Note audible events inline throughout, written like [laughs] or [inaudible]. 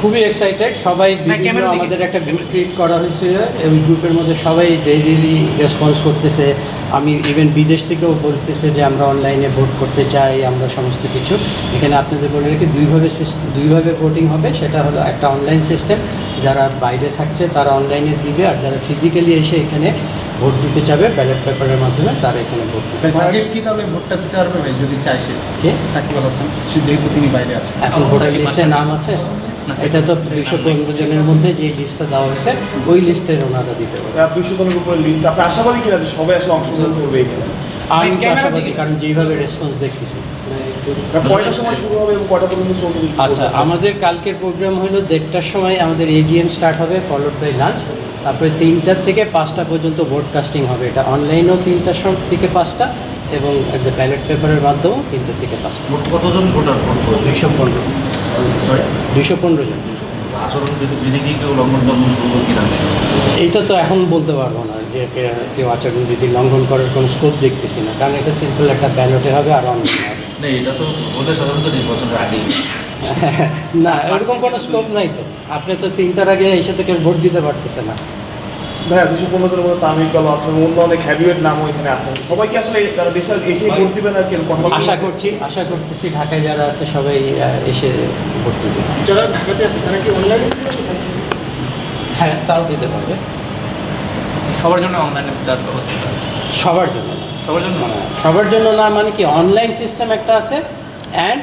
খুবই এক্সাইটেড সবাই। আমাদের একটা গ্রুপ ক্রিয়েট করা হয়েছিল এই গ্রুপের মধ্যে সবাই ডেইলি রেসপন্স করতেছে। আমি ইভেন বিদেশ থেকেও বলতেছে যে আমরা অনলাইনে ভোট করতে চাই আমরা সমস্ত কিছু। এখানে আপনাদের বলে রেখে দুইভাবে সিস্টেম দুইভাবে ভোটিং হবে। সেটা হলো একটা অনলাইন সিস্টেম যারা বাইরে থাকছে তারা অনলাইনে দিবে। আর যারা ফিজিক্যালি এসে এখানে ভোট দিতে যাবে ব্যালট পেপারের মাধ্যমে তারা এখানে ভোট দিতে সাকিব কি তাহলে ভোটটা দিতে পারবে যদি চাই সে? কে? সাকিব আল হাসান সে যেহেতু তিনি বাইরে আছেন এখন ভোটার লিস্টে নাম আছে? এটা তো দুইশো পনেরো জনের মধ্যে যে লিস্টটা দেওয়া হয়েছে ওই লিস্টের ওনারা দিতে পারবে। দুশো জনের উপরে লিস্ট আপনি আশাবাদী কিনা যে সবাই আসলে অংশগ্রহণ করবে আমি আশাবাদী কারণ যেইভাবে রেসপন্স দেখতেছি কয়টার সময় শুরু হবে এবং কয়টা পর্যন্ত চলবে? আচ্ছা আমাদের কালকের প্রোগ্রাম হলো দেড়টার সময় আমাদের এজিএম স্টার্ট হবে ফলোড বাই লাঞ্চ তারপরে তিনটার থেকে পাঁচটা পর্যন্ত ভোটকাস্টিং হবে। এটা অনলাইনেও তিনটার সময় থেকে পাঁচটা এবং ব্যালট পেপারের মাধ্যমেও তিনটার থেকে পাঁচটা। মোট কতজন ভোটার? দুইশো পনেরো। সরি দুইশো পনেরো জন। আচরণ বিধি- বিধি কেউ লঙ্ঘন করব কিনা এইটা তো এখন বলতে পারব না যে কে- কেউ আচরণবিধি লঙ্ঘন করার কোনো স্কোপ দেখতেছি না। কারণ এটা সিম্পল একটা ব্যালটে হবে আর অনলাইন হবে। না এটা তো হলে সাধারণত নির্বাচনের আগেই। [laughs] না এরকম কোনো স্কোপ নাই তো। আপনি তো তিনটার আগে এসে থেকে ভোট দিতে পারতেছে না। ভাইয়া দুশো পনেরো জনের মধ্যে তামিল কালো আছে এবং অন্য অনেক হ্যাভিওয়েট নামও এখানে আছেন সবাই কি আসলে যারা দেশে এসে ভোট দিবেন আর কি কথা আশা করছি আশা করতেছি ঢাকায় যারা আছে সবাই এসে ভোট দিবে। যারা ঢাকাতে আছে তারা কি অনলাইনে হ্যাঁ তাও দিতে পারবে। সবার জন্য অনলাইনে দেওয়ার ব্যবস্থা আছে। সবার জন্য না। সবার জন্য মানে সবার জন্য না মানে কি অনলাইন সিস্টেম একটা আছে অ্যান্ড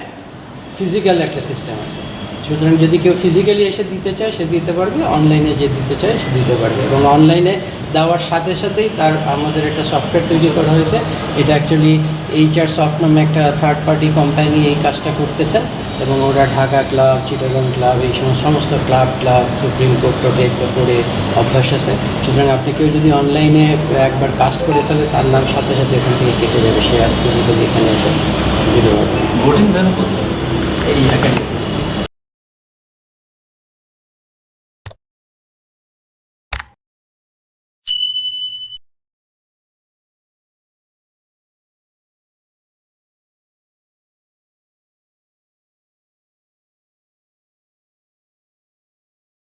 ফিজিক্যাল একটা সিস্টেম আছে। সুতরাং যদি কেউ ফিজিক্যালি এসে দিতে চায় সে দিতে পারবে অনলাইনে যে দিতে চায় সে দিতে পারবে। এবং অনলাইনে দেওয়ার সাথে সাথেই তার আমাদের একটা সফটওয়্যার তৈরি করা হয়েছে। এটা অ্যাকচুয়ালি এইচআর সফট নামে একটা থার্ড পার্টি কোম্পানি এই কাজটা করতেছে। এবং ওরা ঢাকা ক্লাব চিটাগং ক্লাব এই সমস্ত সমস্ত ক্লাব ক্লাব সুপ্রিম কোর্ট টোটে করে অভ্যাস আছে। সুতরাং আপনি কেউ যদি অনলাইনে একবার কাস্ট করে ফেলে তার নাম সাথে সাথে এখান থেকে কেটে যাবে। সে আর ফিজিক্যালি এখানে এসে দিতে পারবে। ভোটিং এই একাডেমি